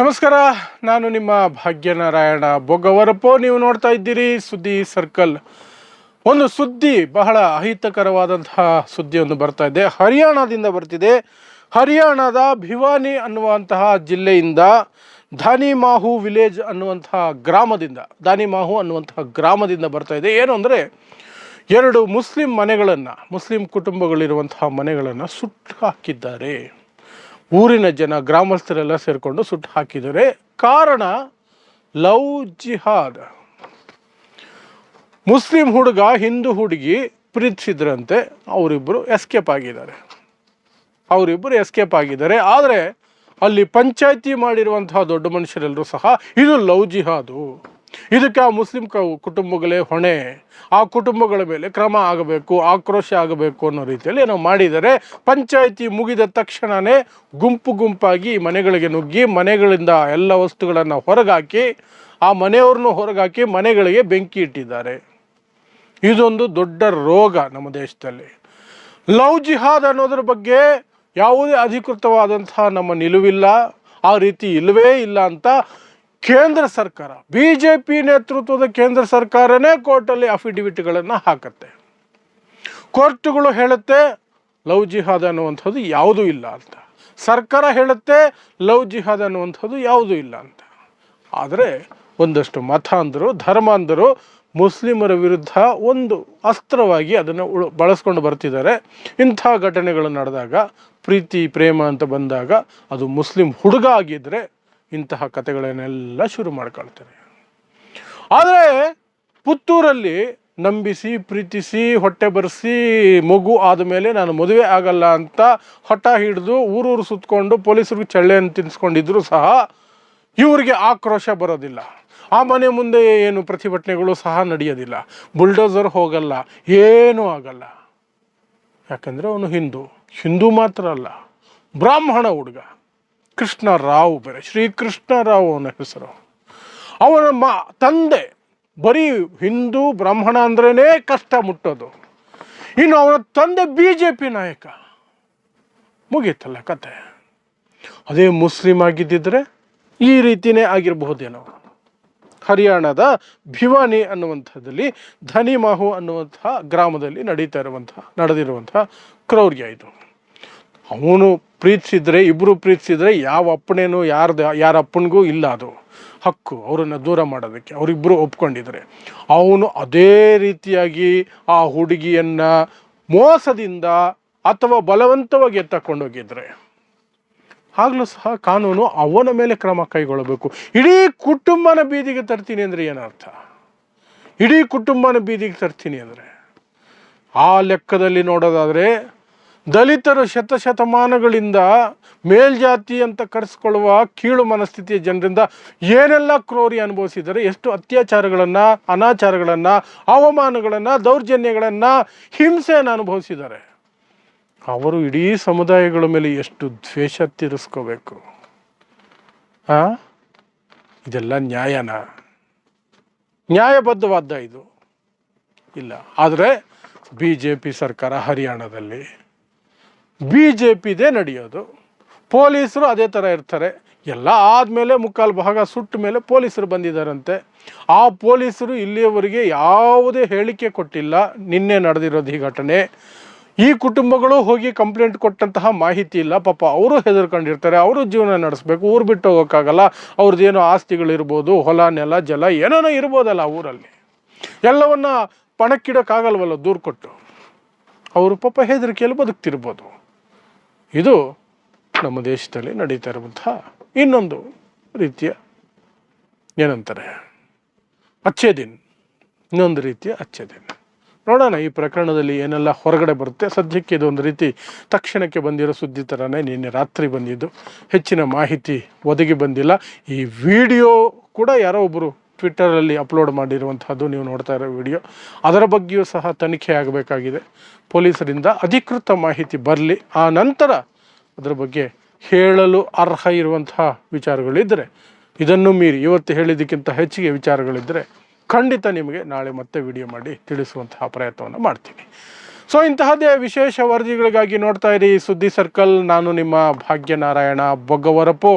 ನಮಸ್ಕಾರ, ನಾನು ನಿಮ್ಮ ಭಾಗ್ಯನಾರಾಯಣ ಬೊಗ್ಗವರಪೋ ನೀವು ನೋಡ್ತಾ ಇದ್ದೀರಿ ಸುದ್ದಿ ಸರ್ಕಲ್. ಒಂದು ಸುದ್ದಿ ಬಹಳ ಅಹಿತಕರವಾದಂತಹ ಸುದ್ದಿಯೊಂದು ಬರ್ತಾ ಇದೆ. ಹರಿಯಾಣದಿಂದ ಬರ್ತಿದೆ. ಹರಿಯಾಣದ ಭಿವಾನಿ ಅನ್ನುವಂತಹ ಜಿಲ್ಲೆಯಿಂದ ಧಾನಿಮಾಹು ವಿಲೇಜ್ ಅನ್ನುವಂತಹ ಗ್ರಾಮದಿಂದ ದಾನಿಮಾಹು ಅನ್ನುವಂತಹ ಗ್ರಾಮದಿಂದ ಬರ್ತಾ ಇದೆ. ಏನು ಅಂದರೆ, ಎರಡು ಮುಸ್ಲಿಂ ಮನೆಗಳನ್ನು, ಮುಸ್ಲಿಂ ಕುಟುಂಬಗಳಿರುವಂತಹ ಮನೆಗಳನ್ನು ಸುಟ್ಟು ಹಾಕಿದ್ದಾರೆ ಊರಿನ ಜನ ಗ್ರಾಮಸ್ಥರೆಲ್ಲ ಸೇರಿಕೊಂಡು ಸುಟ್ಟು ಹಾಕಿದ್ದಾರೆ ಕಾರಣ ಲವ್ ಜಿಹಾದ್. ಮುಸ್ಲಿಂ ಹುಡುಗ, ಹಿಂದೂ ಹುಡುಗಿ ಪ್ರೀತಿಸಿದ್ರಂತೆ ಅವರಿಬ್ಬರು ಎಸ್ಕೇಪ್ ಆಗಿದ್ದಾರೆ. ಅವರಿಬ್ಬರು ಎಸ್ಕೇಪ್ ಆಗಿದ್ದಾರೆ. ಆದರೆ ಅಲ್ಲಿ ಪಂಚಾಯಿತಿ ಮಾಡಿರುವಂತಹ ದೊಡ್ಡ ಮನುಷ್ಯರೆಲ್ಲರೂ ಸಹ ಇದು ಲವ್ ಜಿಹಾದು. ಇದಕ್ಕೆ ಆ ಮುಸ್ಲಿಂ ಕುಟುಂಬಗಳೇ ಹೊಣೆ. ಆ ಕುಟುಂಬಗಳ ಮೇಲೆ ಕ್ರಮ ಆಗಬೇಕು, ಆಕ್ರೋಶ ಆಗಬೇಕು ಅನ್ನೋ ರೀತಿಯಲ್ಲಿ ಏನೋ ಮಾಡಿದರೆ ಪಂಚಾಯಿತಿ ಮುಗಿದ ತಕ್ಷಣವೇ ಗುಂಪು ಗುಂಪಾಗಿ ಮನೆಗಳಿಗೆ ನುಗ್ಗಿ ಮನೆಗಳಿಂದ ಎಲ್ಲ ವಸ್ತುಗಳನ್ನು ಹೊರಗಾಕಿ, ಆ ಮನೆಯವ್ರನ್ನೂ ಹೊರಗಾಕಿ ಮನೆಗಳಿಗೆ ಬೆಂಕಿ ಇಟ್ಟಿದ್ದಾರೆ. ಇದೊಂದು ದೊಡ್ಡ ರೋಗ ನಮ್ಮ ದೇಶದಲ್ಲಿ. ಲವ್ ಜಿಹಾದ್ ಅನ್ನೋದ್ರ ಬಗ್ಗೆ ಯಾವುದೇ ಅಧಿಕೃತವಾದಂತಹ ನಮ್ಮ ನಿಲುವಿಲ್ಲ. ಆ ರೀತಿ ಇಲ್ಲವೇ ಇಲ್ಲ ಅಂತ ಕೇಂದ್ರ ಸರ್ಕಾರ ಬಿ ಜೆ ಪಿ ನೇತೃತ್ವದ ಕೇಂದ್ರ ಸರ್ಕಾರನೇ ಕೋರ್ಟಲ್ಲಿ ಅಫಿಡವಿಟ್ಗಳನ್ನು ಹಾಕತ್ತೆ. ಕೋರ್ಟ್ಗಳು ಹೇಳುತ್ತೆ, ಲವ್ ಜಿಹಾದ್ ಅನ್ನುವಂಥದ್ದು ಯಾವುದೂ ಇಲ್ಲ ಅಂತ. ಸರ್ಕಾರ ಹೇಳುತ್ತೆ, ಲವ್ ಜಿಹಾದ್ ಅನ್ನುವಂಥದ್ದು ಯಾವುದೂ ಇಲ್ಲ ಅಂತ. ಆದರೆ ಒಂದಷ್ಟು ಮತಾಂಧರು, ಧರ್ಮಾಂಧರು, ಮುಸ್ಲಿಮರ ವಿರುದ್ಧ ಒಂದು ಅಸ್ತ್ರವಾಗಿ ಅದನ್ನು ಉಳು, ಬಳಸ್ಕೊಂಡು ಬರ್ತಿದ್ದಾರೆ. ಇಂಥ ಘಟನೆಗಳು ನಡೆದಾಗ, ಪ್ರೀತಿ, ಪ್ರೇಮ ಅಂತ ಬಂದಾಗ ಅದು ಮುಸ್ಲಿಂ ಹುಡುಗ ಆಗಿದ್ದರೆ ಇಂತಹ ಕಥೆಗಳನ್ನೆಲ್ಲ ಶುರು ಮಾಡ್ಕೊಳ್ತಾರೆ ಆದರೆ ಪುತ್ತೂರಲ್ಲಿ ನಂಬಿಸಿ, ಪ್ರೀತಿಸಿ, ಹೊಟ್ಟೆ ಬರೆಸಿ, ಮಗು ಆದಮೇಲೆ ನಾನು ಮದುವೆ ಆಗಲ್ಲ ಅಂತ ಹಠ ಹಿಡಿದು ಊರೂರು ಸುತ್ತಕೊಂಡು ಪೊಲೀಸರಿಗೆ ಚಳ್ಳೆಯನ್ನು ತಿನ್ನಿಸ್ಕೊಂಡಿದ್ರು ಸಹ ಇವರಿಗೆ ಆಕ್ರೋಶ ಬರೋದಿಲ್ಲ. ಆ ಮನೆ ಮುಂದೆ ಏನು ಪ್ರತಿಭಟನೆಗಳು ಸಹ ನಡೆಯೋದಿಲ್ಲ. ಬುಲ್ಡೋಸರ್ ಹೋಗಲ್ಲ, ಏನೂ ಆಗಲ್ಲ. ಯಾಕಂದರೆ ಅವನು ಹಿಂದೂ. ಹಿಂದೂ ಮಾತ್ರ ಅಲ್ಲ, ಬ್ರಾಹ್ಮಣ ಹುಡುಗ. ಕೃಷ್ಣ ರಾವ್ ಬೇರೆ ಶ್ರೀಕೃಷ್ಣ ರಾವ್ ಅವನ ಹೆಸರು. ಅವನ ಮ, ತಂದೆ ಬರೀ ಹಿಂದೂ ಬ್ರಾಹ್ಮಣ ಅಂದ್ರೇ ಕಷ್ಟ ಮುಟ್ಟೋದು. ಇನ್ನು ಅವನ ತಂದೆ ಬಿ ಜೆ ಪಿ ನಾಯಕ. ಮುಗೀತಲ್ಲ ಕತೆ. ಅದೇ ಮುಸ್ಲಿಂ ಆಗಿದ್ದಿದ್ರೆ ಈ ರೀತಿಯೇ ಆಗಿರಬಹುದೇನೋ. ಹರಿಯಾಣದ ಭಿವಾನಿ ಅನ್ನುವಂಥದ್ದಲ್ಲಿ ಧನಿಮಾಹು ಅನ್ನುವಂಥ ಗ್ರಾಮದಲ್ಲಿ ನಡೀತಾ ಇರುವಂತಹ, ನಡೆದಿರುವಂತಹ ಕ್ರೌರ್ಯ ಇದು. ಅವನು ಪ್ರೀತಿಸಿದ್ರೆ ಇಬ್ಬರು ಪ್ರೀತಿಸಿದ್ರೆ ಯಾವ ಅಪ್ಪಣೆನೂ ಯಾರ್ದು, ಯಾರ ಅಪ್ಪನಿಗೂ ಇಲ್ಲ ಅದು. ಹಕ್ಕು, ಅವರನ್ನು ದೂರ ಮಾಡೋದಕ್ಕೆ. ಅವರಿಬ್ಬರು ಒಪ್ಕೊಂಡಿದ್ರೆ. ಅವನು ಅದೇ ರೀತಿಯಾಗಿ ಆ ಹುಡುಗಿಯನ್ನು ಮೋಸದಿಂದ ಅಥವಾ ಬಲವಂತವಾಗಿ ಎತ್ತಕೊಂಡೋಗಿದ್ರೆ. ಆಗಲೂ ಸಹ ಕಾನೂನು ಅವನ ಮೇಲೆ ಕ್ರಮ ಕೈಗೊಳ್ಳಬೇಕು. ಇಡೀ ಕುಟುಂಬನ ಬೀದಿಗೆ ತರ್ತೀನಿ ಅಂದರೆ ಏನರ್ಥ? ಇಡೀ ಕುಟುಂಬನ ಬೀದಿಗೆ ತರ್ತೀನಿ ಅಂದರೆ? ಆ ಲೆಕ್ಕದಲ್ಲಿ ನೋಡೋದಾದರೆ ದಲಿತರು ಶತಶತಮಾನಗಳಿಂದ ಮೇಲ್ಜಾತಿ ಅಂತ ಕರೆಸ್ಕೊಳ್ಳುವ ಕೀಳು ಮನಸ್ಥಿತಿಯ ಜನರಿಂದ ಏನೆಲ್ಲ ಕ್ರೋರಿ ಅನುಭವಿಸಿದರೆ ಎಷ್ಟು ಅತ್ಯಾಚಾರಗಳನ್ನು, ಅನಾಚಾರಗಳನ್ನು, ಅವಮಾನಗಳನ್ನು, ದೌರ್ಜನ್ಯಗಳನ್ನು, ಹಿಂಸೆಯನ್ನು ಅನುಭವಿಸಿದ್ದಾರೆ. ಅವರು ಇಡೀ ಸಮುದಾಯಗಳ ಮೇಲೆ ಎಷ್ಟು ದ್ವೇಷ ತೀರಿಸ್ಕೋಬೇಕು? ಆ? ಇದೆಲ್ಲ ನ್ಯಾಯನ? ನ್ಯಾಯಬದ್ಧವಾದ ಇದು? ಇಲ್ಲ. ಆದರೆ ಬಿ ಜೆ ಪಿ ಸರ್ಕಾರ ಹರಿಯಾಣದಲ್ಲಿ ಬಿ ಜೆ ಪಿದೇ ನಡೆಯೋದು. ಪೊಲೀಸರು ಅದೇ ಥರ ಇರ್ತಾರೆ. ಎಲ್ಲ ಆದಮೇಲೆ ಮುಕ್ಕಾಲು ಭಾಗ ಸುಟ್ಟ ಮೇಲೆ ಪೊಲೀಸರು ಬಂದಿದ್ದಾರಂತೆ. ಆ ಪೊಲೀಸರು ಇಲ್ಲಿಯವರೆಗೆ ಯಾವುದೇ ಹೇಳಿಕೆ ಕೊಟ್ಟಿಲ್ಲ. ನಿನ್ನೆ ನಡೆದಿರೋದು ಈ ಘಟನೆ. ಈ ಕುಟುಂಬಗಳು ಹೋಗಿ ಕಂಪ್ಲೇಂಟ್ ಕೊಟ್ಟಂತಹ ಮಾಹಿತಿ ಇಲ್ಲ. ಪಾಪ ಅವರು ಹೆದರ್ಕೊಂಡಿರ್ತಾರೆ. ಅವರು ಜೀವನ ನಡೆಸಬೇಕು. ಊರು ಬಿಟ್ಟು ಹೋಗೋಕ್ಕಾಗಲ್ಲ. ಅವ್ರದ್ದೇನೋ ಆಸ್ತಿಗಳಿರ್ಬೋದು, ಹೊಲ, ನೆಲ, ಜಲ, ಏನೇನೋ ಇರ್ಬೋದಲ್ಲ ಊರಲ್ಲಿ. ಎಲ್ಲವನ್ನ ಪಣಕ್ಕಿಡೋಕ್ಕಾಗಲ್ವಲ್ಲ ದೂರು ಕೊಟ್ಟು. ಅವರು ಪಾಪ ಹೆದರಿಕೆಯಲ್ಲಿ ಬದುಕ್ತಿರ್ಬೋದು. ಇದು ನಮ್ಮ ದೇಶದಲ್ಲಿ ನಡೀತಾ ಇರುವಂತಹ ಇನ್ನೊಂದು ರೀತಿಯ ಏನಂತಾರೆ, ಅಚ್ಚೆ ದಿನ್. ಇನ್ನೊಂದು ರೀತಿಯ ಅಚ್ಚೆ ದಿನ್. ನೋಡೋಣ, ಈ ಪ್ರಕರಣದಲ್ಲಿ ಏನೆಲ್ಲ ಹೊರಗಡೆ ಬರುತ್ತೆ. ಸದ್ಯಕ್ಕೆ ಇದೊಂದು ರೀತಿ ತಕ್ಷಣಕ್ಕೆ ಬಂದಿರೋ ಸುದ್ದಿ ಥರನೇ ನಿನ್ನೆ ರಾತ್ರಿ ಬಂದಿದ್ದು. ಹೆಚ್ಚಿನ ಮಾಹಿತಿ ಒದಗಿ ಬಂದಿಲ್ಲ. ಈ ವಿಡಿಯೋ ಕೂಡ ಯಾರೋ ಒಬ್ಬರು ಟ್ವಿಟ್ಟರಲ್ಲಿ ಅಪ್ಲೋಡ್ ಮಾಡಿರುವಂಥದ್ದು ನೀವು ನೋಡ್ತಾ ಇರೋ ವಿಡಿಯೋ. ಅದರ ಬಗ್ಗೆಯೂ ಸಹ ತನಿಖೆ ಆಗಬೇಕಾಗಿದೆ. ಪೊಲೀಸರಿಂದ ಅಧಿಕೃತ ಮಾಹಿತಿ ಬರಲಿ, ಆ ನಂತರ ಅದರ ಬಗ್ಗೆ ಹೇಳಲು ಅರ್ಹ ಇರುವಂತಹ ವಿಚಾರಗಳಿದ್ದರೆ ಇದನ್ನು ಮೀರಿ ಇವತ್ತು ಹೇಳಿದ್ದಕ್ಕಿಂತ ಹೆಚ್ಚಿಗೆ ವಿಚಾರಗಳಿದ್ದರೆ ಖಂಡಿತ ನಿಮಗೆ ನಾಳೆ ಮತ್ತೆ ವಿಡಿಯೋ ಮಾಡಿ ತಿಳಿಸುವಂತಹ ಪ್ರಯತ್ನವನ್ನು ಮಾಡ್ತೀನಿ. ಸೊ ಇಂತಹದೇ ವಿಶೇಷ ವರದಿಗಳಿಗಾಗಿ ನೋಡ್ತಾ ಇರಿ ಸುದ್ದಿ ಸರ್ಕಲ್. ನಾನು ನಿಮ್ಮ ಭಾಗ್ಯನಾರಾಯಣ ಬೊಗ್ಗವರಪು